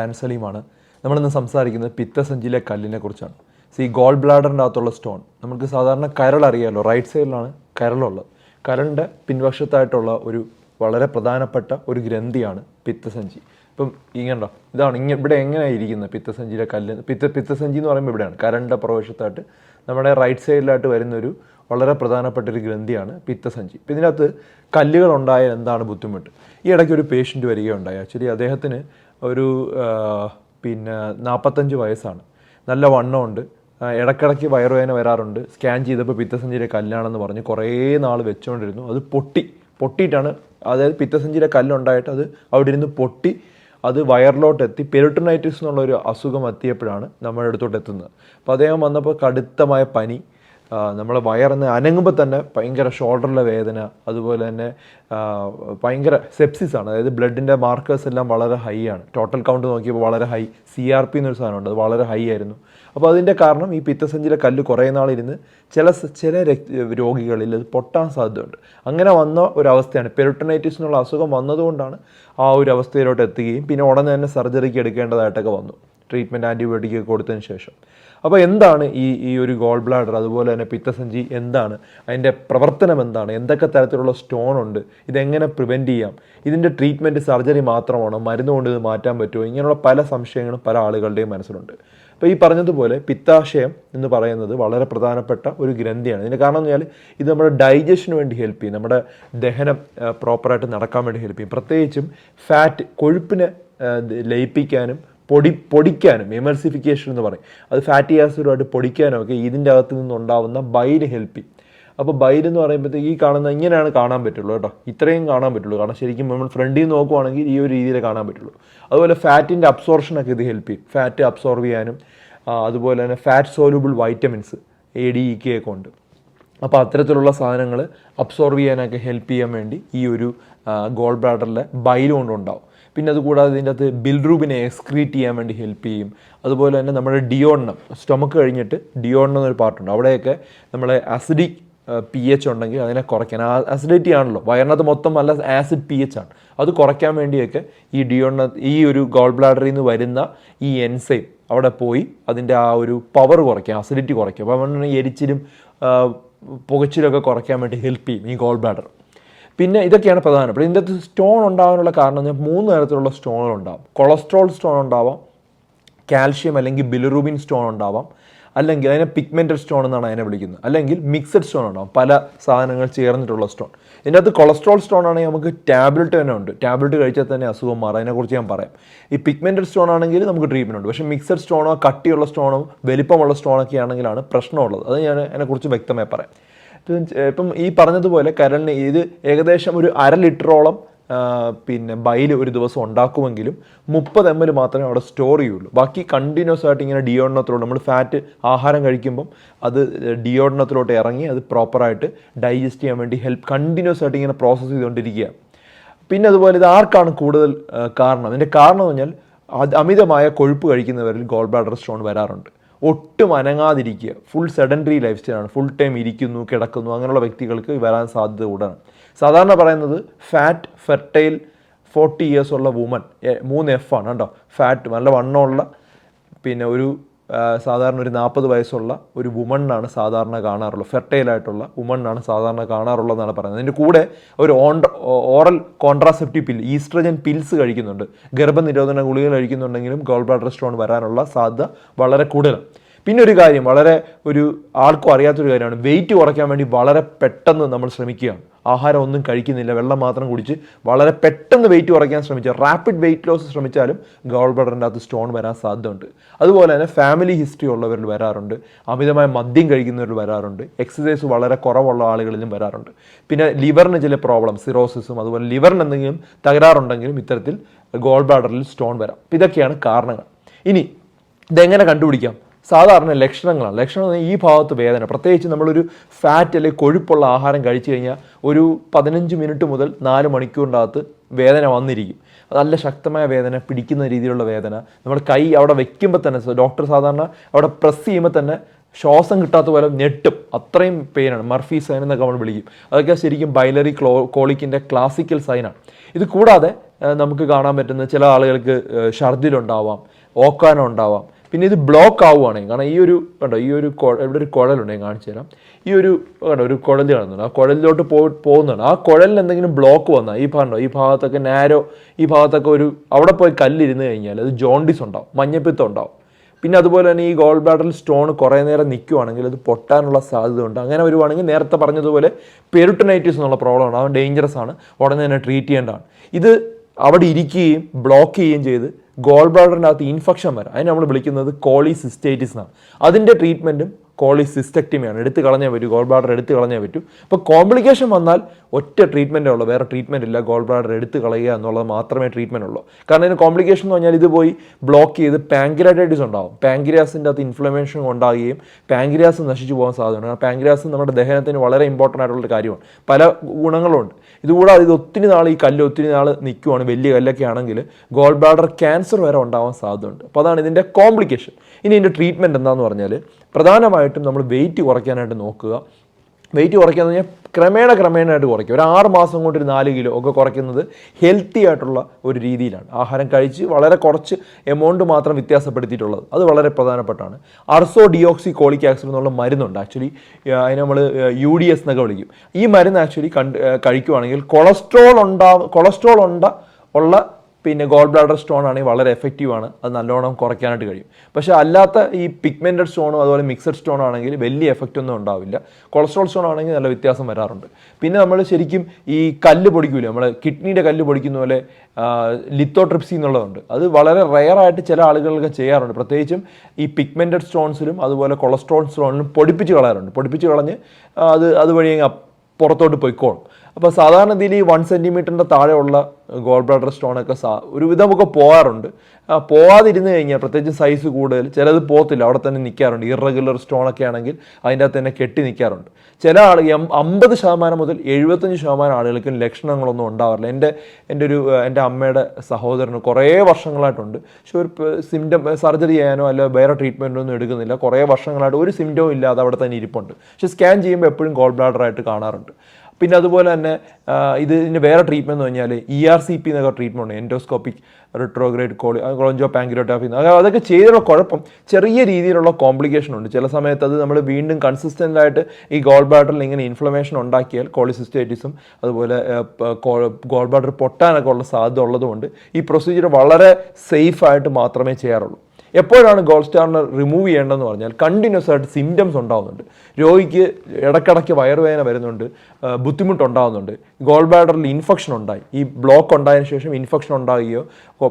Dan സലീമാണ് നമ്മളിന്ന് സംസാരിക്കുന്നത് പിത്തസഞ്ചിയിലെ കല്ലിനെ കുറിച്ചാണ്. സോ ഈ ഗോൾ ബ്ലാഡറിന്റെ അകത്തുള്ള സ്റ്റോൺ നമുക്ക് സാധാരണ കരൾ അറിയാമല്ലോ റൈറ്റ് സൈഡിലാണ് കരളുള്ളത്. കരളിന്റെ പിൻവശത്തായിട്ടുള്ള ഒരു വളരെ പ്രധാനപ്പെട്ട ഒരു ഗ്രന്ഥിയാണ് പിത്തസഞ്ചി ഇപ്പം ഇങ്ങനെയുണ്ടോ ഇതാണ് ഇങ്ങനെ ഇവിടെ എങ്ങനെയാണ് ഇരിക്കുന്നത് പിത്തസഞ്ചിയിലെ കല്ല്? പിത്ത പിത്തസഞ്ചി എന്ന് പറയുമ്പോൾ ഇവിടെയാണ്. കരളിന്റെ പ്രവേശത്തായിട്ട് നമ്മുടെ റൈറ്റ് സൈഡിലായിട്ട് വരുന്നൊരു വളരെ പ്രധാനപ്പെട്ട ഒരു ഗ്രന്ഥിയാണ് പിത്തസഞ്ചി ഇപ്പം ഇതിനകത്ത് കല്ലുകൾ ഉണ്ടായാൽ എന്താണ് ബുദ്ധിമുട്ട്? ഈ ഇടയ്ക്ക് ഒരു പേഷ്യന്റ് വരികയുണ്ടായി. ആക്ച്വലി അദ്ദേഹത്തിന് ഒരു പിന്നെ നാൽപ്പത്തഞ്ച് വയസ്സാണ്. നല്ല വണ്ണമുണ്ട്. ഇടക്കിടയ്ക്ക് വയറുവേദന വരാറുണ്ട്. സ്കാൻ ചെയ്തപ്പോൾ പിത്തസഞ്ചിയിലെ കല്ലാണെന്ന് പറഞ്ഞ് കുറേ നാൾ വെച്ചുകൊണ്ടിരുന്നു അത് പൊട്ടി. പൊട്ടിയിട്ടാണ് അതായത് പിത്തസഞ്ചിയിലെ കല്ലുണ്ടായിട്ട് അത് അവിടെ ഇരുന്ന് പൊട്ടി അത് വയറിലോട്ട് എത്തി പെരുട്ടനൈറ്റിസ് എന്നുള്ളൊരു അസുഖം എത്തിയപ്പോഴാണ് നമ്മുടെ അടുത്തോട്ട് എത്തുന്നത് അപ്പോൾ അദ്ദേഹം വന്നപ്പോൾ കടുത്തമായ പനി നമ്മളെ വയറിന്ന് അനങ്ങുമ്പോൾ തന്നെ ഭയങ്കര ഷോൾഡറിലെ വേദന അതുപോലെ തന്നെ ഭയങ്കര സെപ്സിസ് ആണ്. അതായത് ബ്ലഡിന്റെ മാർക്കേഴ്സ് എല്ലാം വളരെ ഹൈ ആണ്. ടോട്ടൽ കൗണ്ട് നോക്കിയപ്പോൾ വളരെ ഹൈ സി ആർ പി എന്നൊരു സാധനമുണ്ട് അത് വളരെ ഹൈ ആയിരുന്നു. അപ്പോൾ അതിന്റെ കാരണം ഈ പിത്തസഞ്ചിയിലെ കല്ല് കുറേ നാളിരുന്ന് ചില ചില രോഗികളിൽ അത് പൊട്ടാൻ സാധ്യതയുണ്ട്. അങ്ങനെ വന്ന ഒരു അവസ്ഥയാണ് പെരുട്ടനൈറ്റിസ് എന്നുള്ള അസുഖം വന്നതുകൊണ്ടാണ് ആ ഒരു അവസ്ഥയിലോട്ട് എത്തുകയും പിന്നെ ഉടനെ തന്നെ സർജറിക്ക് എടുക്കേണ്ടതായിട്ടൊക്കെ വന്നു. ട്രീറ്റ്മെന്റ് ആന്റിബയോട്ടിക് കൊടുത്തതിന് ശേഷം. അപ്പോൾ എന്താണ് ഈ ഈ ഒരു ഗോൾ ബ്ലാഡർ അതുപോലെ തന്നെ പിത്തസഞ്ചി എന്താണ്? അതിന്റെ പ്രവർത്തനം എന്താണ്? എന്തൊക്കെ തരത്തിലുള്ള സ്റ്റോൺ ഉണ്ട്? ഇതെങ്ങനെ പ്രിവെന്റ് ചെയ്യാം? ഇതിന്റെ ട്രീറ്റ്മെന്റ് സർജറി മാത്രമാണോ? മരുന്ന് കൊണ്ട് ഇത് മാറ്റാൻ പറ്റുമോ? ഇങ്ങനെയുള്ള പല സംശയങ്ങളും പല ആളുകളുടെയും മനസ്സിലുണ്ട്. അപ്പോൾ ഈ പറഞ്ഞതുപോലെ പിത്താശയം എന്ന് പറയുന്നത് വളരെ പ്രധാനപ്പെട്ട ഒരു ഗ്രന്ഥിയാണ്. ഇതിന്റെ കാരണം എന്ന് ഇത് നമ്മുടെ ഡൈജഷന് വേണ്ടി ഹെൽപ്പ് ചെയ്യും. നമ്മുടെ ദഹനം പ്രോപ്പറായിട്ട് നടക്കാൻ വേണ്ടി ഹെൽപ്പ് ചെയ്യും. പ്രത്യേകിച്ചും ഫാറ്റ് കൊഴുപ്പിനെ ലയിപ്പിക്കാനും പൊടി പൊടിക്കാനും എമൽസിഫിക്കേഷൻ എന്ന് പറയും. അത് ഫാറ്റി ആസിഡുമായിട്ട് പൊടിക്കാനും ഒക്കെ ഇതിന്റെ അകത്ത് നിന്നുണ്ടാവുന്ന ബൈൽ ഹെൽപ്പ് അപ്പോൾ ബൈൽ എന്ന് പറയുമ്പോഴത്തേക്ക് ഈ കാണുന്ന ഇങ്ങനെയാണ് കാണാൻ പറ്റുള്ളൂ കേട്ടോ. ഇത്രയും കാണാൻ പറ്റുള്ളൂ. കാരണം ശരിക്കും നമ്മൾ ഫ്രണ്ടിൽ നിന്ന് നോക്കുവാണെങ്കിൽ ഈ ഒരു രീതിയിൽ കാണാൻ പറ്റുള്ളൂ. അതുപോലെ ഫാറ്റിന്റെ അബ്സോർഷനൊക്കെ ഇത് ഹെൽപ്പ് ചെയ്യും. ഫാറ്റ് അബ്സോർവ് ചെയ്യാനും അതുപോലെ തന്നെ fat soluble vitamins A D E K ഒക്കെ ഉണ്ട്. അപ്പോൾ അത്തരത്തിലുള്ള സാധനങ്ങൾ അബ്സോർവ് ചെയ്യാനൊക്കെ ഹെൽപ്പ് ചെയ്യാൻ വേണ്ടി ഈ ഒരു ഗോൾ ബ്ലാഡറിലെ ബൈൽ കൊണ്ടുണ്ടാവും. പിന്നെ അതുകൂടാതെ ഇതിന്റെ അകത്ത് ബിൽറൂബിനെ എക്സ്ക്രീറ്റ് ചെയ്യാൻ വേണ്ടി ഹെൽപ്പ് ചെയ്യും. അതുപോലെ തന്നെ നമ്മുടെ ഡിയോണ്ണം സ്റ്റൊമക്ക് കഴിഞ്ഞിട്ട് ഡിയോണ്ണം എന്നൊരു പാർട്ടുണ്ട് അവിടെയൊക്കെ നമ്മളെ അസിഡിക് പി എച്ച് ഉണ്ടെങ്കിൽ അതിനെ കുറയ്ക്കാൻ. ആസിഡിറ്റി ആണല്ലോ. വയറിനകത്ത് മൊത്തം നല്ല ആസിഡ് പി എച്ച് ആണ്. അത് കുറയ്ക്കാൻ വേണ്ടിയൊക്കെ ഈ ഡിയോണ്ണ ഈ ഒരു ഗോൾ ബ്ലാഡറിൽ നിന്ന് വരുന്ന ഈ എൻസൈം അവിടെ പോയി അതിന്റെ ആ ഒരു പവർ കുറയ്ക്കാം അസിഡിറ്റി കുറയ്ക്കും. അപ്പോൾ എരിച്ചിലും പുകച്ചിലൊക്കെ കുറയ്ക്കാൻ വേണ്ടി ഹെൽപ്പ് ചെയ്യും ഈ ഗോൾ ബ്ലാഡർ പിന്നെ ഇതൊക്കെയാണ് പ്രധാനപ്പെട്ടത് ഇതിന്റെ അകത്ത് സ്റ്റോൺ ഉണ്ടാകാനുള്ള കാരണം എന്ന് പറഞ്ഞാൽ മൂന്ന് തരത്തിലുള്ള സ്റ്റോണുകൾ ഉണ്ടാവും. കൊളസ്ട്രോൾ സ്റ്റോൺ ഉണ്ടാവാം കാൽഷ്യം അല്ലെങ്കിൽ ബിലുറൂബിൻ സ്റ്റോൺ ഉണ്ടാവാം അല്ലെങ്കിൽ അതിനെ പിഗ്മെന്റഡ് സ്റ്റോൺ എന്നാണ് അതിനെ വിളിക്കുന്നത്. അല്ലെങ്കിൽ മിക്സഡ് സ്റ്റോൺ ഉണ്ടാവും പല സാധനങ്ങൾ ചേർന്നിട്ടുള്ള സ്റ്റോൺ. ഇതിന്റെ അകത്ത് കൊളസ്ട്രോൾ സ്റ്റോൺ ആണെങ്കിൽ നമുക്ക് ടാബ്ലറ്റ് തന്നെ ഉണ്ട്. ടാബ്ലറ്റ് കഴിച്ചാൽ തന്നെ അസുഖം മാറാം. അതിനെക്കുറിച്ച് ഞാൻ പറയാം. ഈ പിഗ്മെന്റഡ് സ്റ്റോൺ ആണെങ്കിൽ നമുക്ക് ട്രീറ്റ്മെന്റ് ഉണ്ട്. പക്ഷേ മിക്സഡ് സ്റ്റോണോ കട്ടിയുള്ള സ്റ്റോണോ വലിപ്പമുള്ള സ്റ്റോണൊക്കെ ആണെങ്കിലാണ് പ്രശ്നമുള്ളത്. അത് ഞാൻ അതിനെക്കുറിച്ച് വ്യക്തമായി പറയാം. ഇപ്പം ഈ പറഞ്ഞതുപോലെ കരളിന് ഇത് ഏകദേശം ഒരു അര ലിറ്ററോളം പിന്നെ ബൈൽ ഒരു ദിവസം ഉണ്ടാക്കുമെങ്കിലും മുപ്പത് എം എൽ മാത്രമേ അവിടെ സ്റ്റോർ ചെയ്യുള്ളൂ. ബാക്കി കണ്ടിന്യൂസ് ആയിട്ട് ഇങ്ങനെ ഡിയോഡനത്തിലോട്ട് നമ്മൾ ഫാറ്റ് ആഹാരം കഴിക്കുമ്പം അത് ഡിയോഡനത്തിലോട്ട് ഇറങ്ങി അത് പ്രോപ്പറായിട്ട് ഡൈജസ്റ്റ് ചെയ്യാൻ വേണ്ടി ഹെൽപ്പ് കണ്ടിന്യൂസ് ആയിട്ട് ഇങ്ങനെ പ്രോസസ്സ് ചെയ്തുകൊണ്ടിരിക്കുക. പിന്നെ അതുപോലെ ഇത് ആർക്കാണ് കൂടുതൽ കാരണം? ഇതിന്റെ കാരണം എന്ന് പറഞ്ഞാൽ അമിതമായ കൊഴുപ്പ് കഴിക്കുന്നവരിൽ ഗോൾ ബ്ലാഡർ സ്റ്റോൺ വരാറുണ്ട്. ഒട്ടും അനങ്ങാതിരിക്കുക. ഫുൾ സെഡന്ററി ലൈഫ് സ്റ്റൈലാണ് ഫുൾ ടൈം ഇരിക്കുന്നു കിടക്കുന്നു അങ്ങനെയുള്ള വ്യക്തികൾക്ക് വരാൻ സാധ്യത കൂടുതലാണ് സാധാരണ പറയുന്നത് ഫാറ്റ് ഫെർട്ടൈൽ ഫോർട്ടി ഇയേഴ്സ് ഉള്ള വുമൺ മൂന്ന് എഫ് ആണ് കേട്ടോ ഫാറ്റ് നല്ല വണ്ണമുള്ള പിന്നെ ഒരു സാധാരണ ഒരു നാൽപ്പത് വയസ്സുള്ള ഒരു വുമണ്ണാണ് സാധാരണ കാണാറുള്ളത്. ഫെർട്ടൈലായിട്ടുള്ള വുമണ്ണാണ് സാധാരണ കാണാറുള്ളതെന്നാണ് പറയുന്നത്. അതിന്റെ കൂടെ ഒരു on oral contraceptive pill oestrogen pills കഴിക്കുന്നുണ്ട്. ഗർഭനിരോധന ഗുളികൾ കഴിക്കുന്നുണ്ടെങ്കിലും ഗോൾ ബ്ലാഡർ സ്റ്റോൺ വരാനുള്ള സാധ്യത വളരെ കൂടുതലാണ്. പിന്നെ ഒരു കാര്യം വളരെ ഒരു ആൾക്കും അറിയാത്തൊരു കാര്യമാണ്. വെയിറ്റ് കുറയ്ക്കാൻ വേണ്ടി വളരെ പെട്ടെന്ന് നമ്മൾ ശ്രമിക്കുകയാണ് ആഹാരം ഒന്നും കഴിക്കുന്നില്ല വെള്ളം മാത്രം കുടിച്ച് വളരെ പെട്ടെന്ന് വെയിറ്റ് കുറയ്ക്കാൻ ശ്രമിച്ചാൽ റാപ്പിഡ് വെയിറ്റ് ലോസ് ശ്രമിച്ചാലും ഗോൾ ബ്ലഡറിന്റെ അകത്ത് സ്റ്റോൺ വരാൻ സാധ്യതയുണ്ട്. അതുപോലെ തന്നെ ഫാമിലി ഹിസ്റ്ററി ഉള്ളവരിൽ വരാറുണ്ട്. അമിതമായ മദ്യം കഴിക്കുന്നവരിൽ വരാറുണ്ട്. എക്സസൈസ് വളരെ കുറവുള്ള ആളുകളിലും വരാറുണ്ട്. പിന്നെ ലിവറിന് ചില പ്രോബ്ലം സിറോസിസും അതുപോലെ ലിവറിന് എന്തെങ്കിലും തകരാറുണ്ടെങ്കിലും ഇത്തരത്തിൽ ഗോൾ ബ്ലാഡറിൽ സ്റ്റോൺ വരാം. ഇതൊക്കെയാണ് കാരണങ്ങൾ. ഇനി ഇതെങ്ങനെ കണ്ടുപിടിക്കാം? സാധാരണ ലക്ഷണങ്ങളാണ്. ലക്ഷണം ഈ ഭാഗത്ത് വേദന. പ്രത്യേകിച്ച് നമ്മളൊരു ഫാറ്റ് അല്ലെങ്കിൽ കൊഴുപ്പുള്ള ആഹാരം കഴിച്ചു കഴിഞ്ഞാൽ ഒരു പതിനഞ്ച് മിനിറ്റ് മുതൽ നാല് മണിക്കൂറിനകത്ത് വേദന വന്നിരിക്കും. നല്ല ശക്തമായ വേദന പിടിക്കുന്ന രീതിയിലുള്ള വേദന. നമ്മൾ കൈ അവിടെ വെക്കുമ്പോൾ തന്നെ ഡോക്ടർ സാധാരണ അവിടെ പ്രസ് ചെയ്യുമ്പോൾ തന്നെ ശ്വാസം കിട്ടാത്ത പോലെ ഞെട്ടും. അത്രയും പെയിനാണ് മർഫി സൈൻ എന്നൊക്കെ നമ്മൾ വിളിക്കും. അതൊക്കെ ശരിക്കും ബൈലറി ക്ലോ കോളിക്കിന്റെ ക്ലാസിക്കൽ സൈനാണ് ഇത് കൂടാതെ നമുക്ക് കാണാൻ പറ്റുന്ന ചില ആളുകൾക്ക് ഛർദിലുണ്ടാവാം ഓക്കാനം ഉണ്ടാവാം. പിന്നെ ഇത് ബ്ലോക്ക് ആവുകയാണെങ്കിൽ കാരണം ഈ ഒരു കണ്ടോ ഈ ഒരു ഇവിടെ ഒരു കുഴലുണ്ട് ഞാൻ കാണിച്ചു തരാം. ഈ ഒരു കണ്ടോ ഒരു കുഴൽ കാണുന്നുണ്ട്. ആ കുഴലിലോട്ട് പോ പോകുന്നുണ്ട്. ആ കുഴലിൽ എന്തെങ്കിലും ബ്ലോക്ക് വന്നാൽ ഈ ഭാഗം ഈ ഭാഗത്തൊക്കെ നാരോ ഈ ഭാഗത്തൊക്കെ ഒരു അവിടെ പോയി കല്ലിരുന്ന് കഴിഞ്ഞാൽ അത് ജോണ്ടിസ് ഉണ്ടാവും മഞ്ഞപ്പിത്തം ഉണ്ടാവും. പിന്നെ അതുപോലെ തന്നെ ഈ ഗോൾ ബ്ലാഡറിൽ സ്റ്റോൺ കുറേ നേരം നിൽക്കുവാണെങ്കിൽ അത് പൊട്ടാനുള്ള സാധ്യത ഉണ്ട് അങ്ങനെ വരുവാണെങ്കിൽ നേരത്തെ പറഞ്ഞതുപോലെ പെരുട്ടനൈറ്റിസ് എന്നുള്ള പ്രോബ്ലം ആണ്. അത് ഡേഞ്ചറസ് ആണ്. ഉടനെ തന്നെ ട്രീറ്റ് ചെയ്യേണ്ടതാണ്. ഇത് അവിടെ ഇരിക്കുകയും ബ്ലോക്ക് ചെയ്യുകയും ചെയ്ത് ഗോൾ ബ്ലാഡറിന്റെ അകത്ത് ഇൻഫെക്ഷൻ വരാം. അതിന് നമ്മൾ വിളിക്കുന്നത് കോളിസിസ്റ്റൈറ്റിസ് എന്നാണ്. അതിന്റെ ട്രീറ്റ്മെന്റും കോളിസിസ്റ്റക്ടമിയാണ് എടുത്ത് കളഞ്ഞേ പറ്റൂ ഗോൾ ബ്ലാഡർ എടുത്ത് കളഞ്ഞേ പറ്റൂ. അപ്പോൾ കോംപ്ലിക്കേഷൻ വന്നാൽ ഒറ്റ ട്രീറ്റ്മെന്റേ ഉള്ളൂ വേറെ ട്രീറ്റ്മെന്റ് ഇല്ല. ഗോൾ ബ്ലാഡർ എടുത്ത് കളയുക എന്നുള്ളത് മാത്രമേ ട്രീറ്റ്മെന്റ് ഉള്ളൂ. കാരണം ഇതിന് കോംപ്ലിക്കേഷൻ എന്ന് പറഞ്ഞാൽ ഇത് പോയി ബ്ലോക്ക് ചെയ്ത് പാങ്ക്രിയാറ്റൈറ്റിസ് ഉണ്ടാവും. പാങ്ക്രിയാസിന്റെ അകത്ത് ഇൻഫ്ലമേഷൻ ഉണ്ടാകുകയും പാങ്ക്രിയാസ് നശിച്ചു പോകാൻ സാധ്യതയുണ്ട്. കാരണം പാങ്ക്രിയാസ് നമ്മുടെ ദഹനത്തിന് വളരെ ഇമ്പോർട്ടന്റ് ആയിട്ടുള്ള കാര്യമാണ്. പല ഗുണങ്ങളുണ്ട്. ഇതുകൂടാതെ ഇത് ഒത്തിരി നാൾ ഈ കല്ല് ഒത്തിരി നാൾ നിൽക്കുവാണ് വലിയ കല്ലൊക്കെ ആണെങ്കിൽ ഗോൾ ബ്ലാഡർ ക്യാൻസർ വരെ ഉണ്ടാവാൻ സാധ്യതയുണ്ട്. അപ്പോൾ അതാണ് ഇതിന്റെ കോംപ്ലിക്കേഷൻ ഇനി ഇതിന്റെ ട്രീറ്റ്മെന്റ് എന്താണെന്ന് പറഞ്ഞാൽ പ്രധാനമായിട്ടും നമ്മൾ വെയിറ്റ് കുറയ്ക്കാനായിട്ട് നോക്കുക. വെയിറ്റ് കുറയ്ക്കുക എന്ന് പറഞ്ഞാൽ ക്രമേണ ക്രമേണയായിട്ട് കുറയ്ക്കുക. ഒരു ആറ് മാസം കൊണ്ട് ഒരു നാല് കിലോ ഒക്കെ കുറയ്ക്കുന്നത് ഹെൽത്തി ആയിട്ടുള്ള ഒരു രീതിയിലാണ്. ആഹാരം കഴിച്ച് വളരെ കുറച്ച് എമൗണ്ട് മാത്രം വ്യത്യാസപ്പെടുത്തിയിട്ടുള്ളത്. അത് വളരെ പ്രധാനപ്പെട്ടാണ്. അർസോ ഡിയോക്സി കോളിക് ആക്സിഡ് എന്നുള്ള മരുന്നുണ്ട്. ആക്ച്വലി അതിന് നമ്മൾ യു ഡി എസ് എന്നൊക്കെ വിളിക്കും. ഈ മരുന്ന് ആക്ച്വലി കണ്ട് കഴിക്കുവാണെങ്കിൽ കൊളസ്ട്രോൾ ഉണ്ടാവും കൊളസ്ട്രോൾ ഉണ്ട ഉള്ള പിന്നെ ഗോൾ ബ്ലാഡർ സ്റ്റോൺ ആണെങ്കിൽ വളരെ എഫക്റ്റീവ് ആണ്. അത് നല്ലോണം കുറയ്ക്കാനായിട്ട് കഴിയും. പക്ഷേ അല്ലാത്ത ഈ പിഗ്മെന്റഡ് സ്റ്റോണും അതുപോലെ മിക്സഡ് സ്റ്റോൺ ആണെങ്കിൽ വലിയ എഫക്റ്റ് ഒന്നും ഉണ്ടാവില്ല. കൊളസ്ട്രോൾ സ്റ്റോൺ ആണെങ്കിൽ നല്ല വ്യത്യാസം വരാറുണ്ട്. പിന്നെ നമ്മൾ ശരിക്കും ഈ കല്ല് പൊടിക്കൂല? നമ്മൾ കിഡ്നിയുടെ കല്ല് പൊടിക്കുന്ന പോലെ ലിത്തോട്രിപ്സി എന്നുള്ളതുണ്ട്. അത് വളരെ റെയറായിട്ട് ചില ആളുകളൊക്കെ ചെയ്യാറുണ്ട്. പ്രത്യേകിച്ചും ഈ പിഗ്മെന്റഡ് സ്റ്റോൺസിലും അതുപോലെ കൊളസ്ട്രോൾ സ്റ്റോണിലും പൊടിപ്പിച്ച് കളയാറുണ്ട്. പൊടിപ്പിച്ച് കളഞ്ഞ് അത് അതുവഴി പുറത്തോട്ട് പോയിക്കോളും. അപ്പോൾ സാധാരണ രീതിയിൽ ഈ വൺ സെന്റിമീറ്ററിന്റെ താഴെയുള്ള ഗോൾ ബ്ലാഡർ സ്റ്റോണൊക്കെ സാ ഒരുവിധമൊക്കെ പോകാറുണ്ട്. പോവാതിരുന്ന് കഴിഞ്ഞാൽ പ്രത്യേകിച്ച് സൈസ് കൂടുതൽ ചിലത് പോത്തില്ല അവിടെ തന്നെ നിൽക്കാറുണ്ട് ഇറഗുലർ സ്റ്റോണൊക്കെ ആണെങ്കിൽ അതിന്റെ അകത്ത് തന്നെ കെട്ടി നിൽക്കാറുണ്ട് ചില ആൾ അമ്പത് ശതമാനം മുതൽ എഴുപത്തഞ്ച് ശതമാനം ആളുകൾക്കും ലക്ഷണങ്ങളൊന്നും ഉണ്ടാവാറില്ല. എന്റെ എന്റെ ഒരു എന്റെ അമ്മയുടെ സഹോദരന് കുറേ വർഷങ്ങളായിട്ടുണ്ട്. പക്ഷെ ഒരു സിംറ്റം സർജറി ചെയ്യാനോ അല്ല വേറെ ട്രീറ്റ്മെന്റോ ഒന്നും എടുക്കുന്നില്ല. കുറേ വർഷങ്ങളായിട്ട് ഒരു സിംറ്റവും ഇല്ലാതെ അവിടെ തന്നെ ഇരിപ്പുണ്ട്. പക്ഷെ സ്കാൻ ചെയ്യുമ്പോൾ എപ്പോഴും ഗോൾ ബ്ലാഡറായിട്ട് കാണാറുണ്ട്. പിന്നെ അതുപോലെ തന്നെ ഇതിന് വേറെ ട്രീറ്റ്മെന്റ് എന്ന് പറഞ്ഞാൽ ഇ ആർ സി പി എന്നൊക്കെ ട്രീറ്റ്മെന്റ് ഉണ്ട്. എൻഡോസ്കോപ്പിക് റിട്രോഗ്രേഡ് കോളി കൊളഞ്ചോ പാങ്കിലോട്ടാഫി അതൊക്കെ ചെയ്തുള്ള കുഴപ്പം ചെറിയ രീതിയിലുള്ള കോംപ്ലിക്കേഷൻ ഉണ്ട്. ചില സമയത്ത് അത് നമ്മൾ വീണ്ടും കൺസിസ്റ്റന്റ് ആയിട്ട് ഈ ഗോൾ ബ്ലാഡറിൽ ഇങ്ങനെ ഇൻഫ്ലമേഷൻ ഉണ്ടാക്കിയാൽ കോളിസിസ്റ്റൈറ്റിസും അതുപോലെ ഗോൾ ബ്ലാഡർ പൊട്ടാനൊക്കെ ഉള്ള സാധ്യത ഉള്ളതുകൊണ്ട് ഈ പ്രൊസീജിയർ വളരെ സേഫായിട്ട് മാത്രമേ ചെയ്യാറുള്ളൂ. എപ്പോഴാണ് ഗോൾ സ്റ്റാറിനെ റിമൂവ് ചെയ്യേണ്ടതെന്ന് പറഞ്ഞാൽ കണ്ടിന്യൂസ് ആയിട്ട് സിംറ്റംസ് ഉണ്ടാകുന്നുണ്ട് രോഗിക്ക് ഇടയ്ക്കിടയ്ക്ക് വയറുവേദന വരുന്നുണ്ട് ബുദ്ധിമുട്ടുണ്ടാകുന്നുണ്ട് ഗോൾ ബാഡറിൽ ഇൻഫെക്ഷൻ ഉണ്ടായി. ഈ ബ്ലോക്ക് ഉണ്ടായതിനു ശേഷം ഇൻഫെക്ഷൻ ഉണ്ടാകുകയോ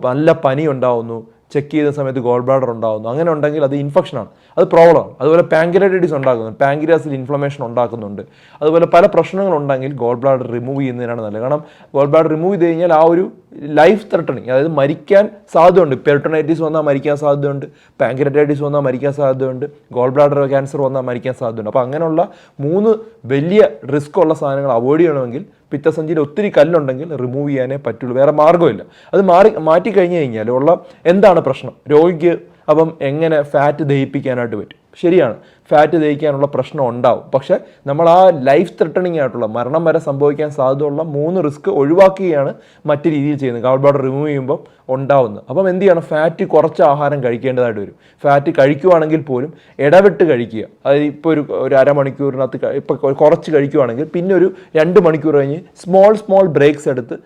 നല്ല പനി ഉണ്ടാവുന്നു ചെക്ക് ചെയ്യുന്ന സമയത്ത് ഗോൾ ബ്ലാഡർ ഉണ്ടാകുന്നു അങ്ങനെ ഉണ്ടെങ്കിൽ അത് ഇൻഫെക്ഷനാണ് അത് പ്രോബ്ലമാണ് അതുപോലെ പാങ്കിലൈറ്റിസ് ഉണ്ടാക്കുന്നുണ്ട് പാങ്കിരാസിൽ ഇൻഫ്ലമേഷൻ ഉണ്ടാക്കുന്നുണ്ട്. അതുപോലെ പല പ്രശ്നങ്ങളുണ്ടെങ്കിൽ ഗോൾ ബ്ലാഡർ റിമൂവ് ചെയ്യുന്നതിനാണ് നല്ലത്. കാരണം ഗോൾ ബ്ലാഡർ റിമൂവ് ചെയ്ത് കഴിഞ്ഞാൽ ആ ഒരു ലൈഫ് ത്രെട്ടണിങ് അതായത് മരിക്കാൻ സാധ്യതയുണ്ട്. പെർട്ടണൈറ്റിസ് വന്നാൽ മരിക്കാൻ സാധ്യതയുണ്ട്. പാങ്കിലൈറ്റിസ് വന്നാൽ മരിക്കാൻ സാധ്യതയുണ്ട്. ഗോൾ ബ്ലാഡർ ക്യാൻസർ വന്നാൽ മരിക്കാൻ സാധ്യതയുണ്ട്. അപ്പോൾ അങ്ങനെയുള്ള മൂന്ന് വലിയ റിസ്ക് ഉള്ള സാധനങ്ങൾ അവോയ്ഡ് ചെയ്യണമെങ്കിൽ പിത്തസഞ്ചിയിൽ ഒത്തിരി കല്ലുണ്ടെങ്കിൽ റിമൂവ് ചെയ്യാനേ പറ്റുള്ളൂ. വേറെ മാർഗമില്ല. അത് മാറി മാറ്റി കഴിഞ്ഞ് കഴിഞ്ഞാൽ ഉള്ള എന്താണ് പ്രശ്നം? രോഗിക്ക് അപ്പം എങ്ങനെ ഫാറ്റ് ദഹിപ്പിക്കാനായിട്ട് പറ്റും? ശരിയാണ്. ഫാറ്റ് ദഹിക്കാനുള്ള പ്രശ്നം ഉണ്ടാവും. പക്ഷേ നമ്മൾ ആ ലൈഫ് ത്രെട്ടണിങ് ആയിട്ടുള്ള മരണം വരെ സംഭവിക്കാൻ സാധ്യതയുള്ള മൂന്ന് റിസ്ക് ഒഴിവാക്കുകയാണ് മറ്റു രീതിയിൽ ചെയ്യുന്നത്. ഗാൾ ബ്ലാഡർ റിമൂവ് ചെയ്യുമ്പോൾ ഉണ്ടാവുന്നത്. അപ്പം എന്ത് ചെയ്യണം? ഫാറ്റ് കുറച്ച് ആഹാരം കഴിക്കേണ്ടതായിട്ട് വരും. ഫാറ്റ് കഴിക്കുവാണെങ്കിൽ പോലും ഇടവിട്ട് കഴിക്കുക. അതായത് ഇപ്പോൾ ഒരു ഒരു അരമണിക്കൂറിനകത്ത് ഇപ്പോൾ കുറച്ച് കഴിക്കുവാണെങ്കിൽ പിന്നെ ഒരു രണ്ട് മണിക്കൂർ കഴിഞ്ഞ് സ്മോൾ സ്മോൾ ബ്രേക്സ് എടുത്ത്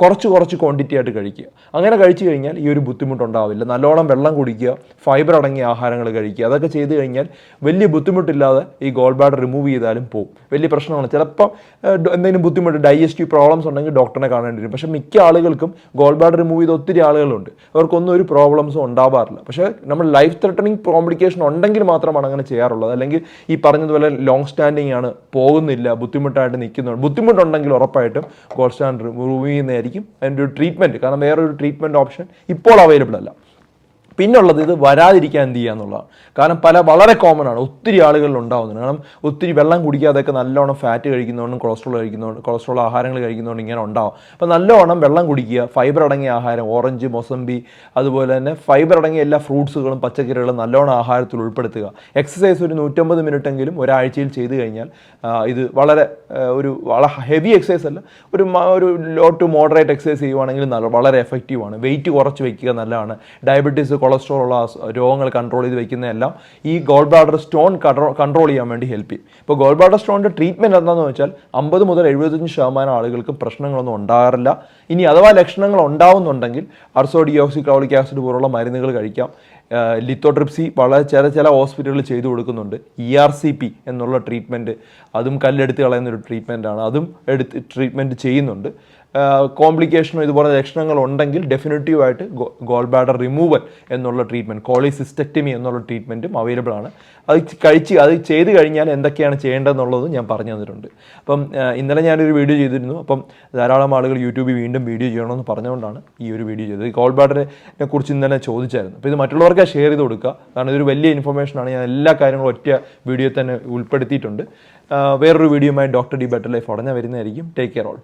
കുറച്ച് കുറച്ച് ക്വാണ്ടിറ്റി ആയിട്ട് കഴിക്കുക. അങ്ങനെ കഴിച്ചു കഴിഞ്ഞാൽ ഈ ഒരു ബുദ്ധിമുട്ടുണ്ടാവില്ല നല്ലോണം വെള്ളം കുടിക്കുക ഫൈബർ അടങ്ങിയ ആഹാരങ്ങൾ കഴിക്കുക. അതൊക്കെ ചെയ്ത് കഴിഞ്ഞാൽ വലിയ ബുദ്ധിമുട്ടില്ലാതെ ഈ ഗോൾ ബാഡ് റിമൂവ് ചെയ്താലും പോകും വലിയ പ്രശ്നമാണ്. ചിലപ്പം എന്തെങ്കിലും ബുദ്ധിമുട്ട് ഡൈജസ്റ്റീവ് പ്രോബ്ലംസ് ഉണ്ടെങ്കിൽ ഡോക്ടറിനെ കാണേണ്ടി വരും. പക്ഷേ മിക്ക ആളുകൾക്കും ഗോൾ ബാഡ് റിമൂവ് ചെയ്ത ഒത്തിരി ആളുകളുണ്ട്. അവർക്കൊന്നും ഒരു പ്രോബ്ലംസും ഉണ്ടാവാറില്ല. പക്ഷേ നമ്മൾ ലൈഫ് ത്രെട്ടണിങ് കോംപ്ലിക്കേഷൻ ഉണ്ടെങ്കിൽ മാത്രമാണ് അങ്ങനെ ചെയ്യാറുള്ളത്. അല്ലെങ്കിൽ ഈ പറഞ്ഞതുപോലെ ലോങ് സ്റ്റാൻഡിങ് ആണ് പോകുന്നില്ല ബുദ്ധിമുട്ടായിട്ട് നിൽക്കുന്നുണ്ട്. ബുദ്ധിമുട്ടുണ്ടെങ്കിൽ ഉറപ്പായിട്ടും ഗോൾ സ്റ്റാൻഡ് റിമൂവ് ചെയ്യുന്നതായിരിക്കും അതിന്റെ ഒരു ട്രീറ്റ്മെന്റ് കാരണം വേറൊരു ട്രീറ്റ്മെന്റ് ഓപ്ഷൻ ഇപ്പോൾ അവൈലബിൾ അല്ല. പിന്നുള്ളത് ഇത് വരാതിരിക്കാൻ എന്ത് ചെയ്യുക എന്നുള്ളതാണ്. കാരണം പല വളരെ കോമൺ ആണ്. ഒത്തിരി ആളുകളിൽ ഉണ്ടാവുന്നുണ്ട് കാരണം ഒത്തിരി വെള്ളം കുടിക്കാതെയൊക്കെ നല്ലോണം ഫാറ്റ് കഴിക്കുന്നതുകൊണ്ടും കൊളസ്ട്രോൾ കഴിക്കുന്നതുകൊണ്ട് കൊളസ്ട്രോൾ ആഹാരങ്ങൾ കഴിക്കുന്നതുകൊണ്ട് ഇങ്ങനെ ഉണ്ടാവും. അപ്പോൾ നല്ലോണം വെള്ളം കുടിക്കുക ഫൈബർ അടങ്ങിയ ആഹാരം ഓറഞ്ച് മൊസമ്പി അതുപോലെ തന്നെ ഫൈബർ അടങ്ങിയ എല്ലാ ഫ്രൂട്ട്സുകളും പച്ചക്കറികളും നല്ലോണം ആഹാരത്തിൽ ഉൾപ്പെടുത്തുക. എക്സസൈസ് ഒരു നൂറ്റമ്പത് മിനിറ്റ് എങ്കിലും ഒരാഴ്ചയിൽ ചെയ്തു കഴിഞ്ഞാൽ ഇത് വളരെ ഒരു ഹെവി എക്സസൈസ് അല്ല ഒരു ഒരു ലോ ടു മോഡറേറ്റ് എക്സസൈസ് ചെയ്യുവാണെങ്കിൽ നല്ല വളരെ എഫക്റ്റീവാണ് വെയിറ്റ് കുറച്ച് വയ്ക്കുക നല്ലതാണ്. ഡയബറ്റീസ് കൊളസ്ട്രോൾ ഉള്ള രോഗങ്ങൾ കൺട്രോൾ ചെയ്ത് വെക്കുന്നതെല്ലാം ഈ ഗോൾ ബ്ലാഡർ സ്റ്റോൺ കൺട്രോൾ ചെയ്യാൻ വേണ്ടി ഹെൽപ്പ് ചെയ്യും. ഇപ്പോൾ ഗോൾ ബ്ലാഡർ സ്റ്റോണിന്റെ ട്രീറ്റ്മെന്റ് എന്താണെന്ന് വെച്ചാൽ അമ്പത് മുതൽ എഴുപത്തഞ്ച് ശതമാനം ആളുകൾക്കും പ്രശ്നങ്ങളൊന്നും ഉണ്ടാകാറില്ല. ഇനി അഥവാ ലക്ഷണങ്ങൾ ഉണ്ടാവുന്നുണ്ടെങ്കിൽ അർസോഡിയോക്സിക്ലോളിക് ആസിഡ് പോലുള്ള മരുന്നുകൾ കഴിക്കാം. ലിത്തോട്രിപ്സി വളരെ ചില ചില ഹോസ്പിറ്റലുകൾ ചെയ്തു കൊടുക്കുന്നുണ്ട്. ഇ ആർ സി പി എന്നുള്ള ട്രീറ്റ്മെന്റ് അതും കല്ലെടുത്ത് കളയുന്ന ഒരു ട്രീറ്റ്മെന്റാണ് അതും എടുത്ത് ട്രീറ്റ്മെന്റ് ചെയ്യുന്നുണ്ട്. കോംപ്ലിക്കേഷനോ ഇതുപോലെ ലക്ഷണങ്ങൾ ഉണ്ടെങ്കിൽ ഡെഫിനറ്റീവായിട്ട് ഗോൾ ബാഡർ റിമൂവൽ എന്നുള്ള ട്രീറ്റ്മെന്റ് കോളിസിസ്റ്റക്ടമി എന്നുള്ള ട്രീറ്റ്മെന്റും അവൈലബിൾ ആണ്. അത് കഴിച്ച് അത് ചെയ്ത് കഴിഞ്ഞാൽ എന്തൊക്കെയാണ് ചെയ്യേണ്ടതെന്നുള്ളത് ഞാൻ പറഞ്ഞു തന്നിട്ടുണ്ട്. അപ്പം ഇന്നലെ ഞാനൊരു വീഡിയോ ചെയ്തിരുന്നു. അപ്പം ധാരാളം ആളുകൾ യൂട്യൂബിൽ വീണ്ടും വീഡിയോ ചെയ്യണമെന്ന് പറഞ്ഞുകൊണ്ടാണ് ഈ ഒരു വീഡിയോ ചെയ്തത്. ഗോൾ ബാഡറിനെ കുറിച്ച് ഇന്നലെ ചോദിച്ചായിരുന്നു. അപ്പോൾ ഇത് മറ്റുള്ളവർക്ക് ഷെയർ ചെയ്ത് കൊടുക്കുക. കാരണം ഇതൊരു വലിയ ഇൻഫർമേഷനാണ് ഞാൻ എല്ലാ കാര്യങ്ങളും ഒറ്റ വീഡിയോ തന്നെ ഉൾപ്പെടുത്തിയിട്ടുണ്ട്. വേറൊരു വീഡിയോയുമായി ഡോക്ടർ ഡി ബെറ്റർ ലൈഫ് ഉടനെ വരുന്നതായിരിക്കും. Take care all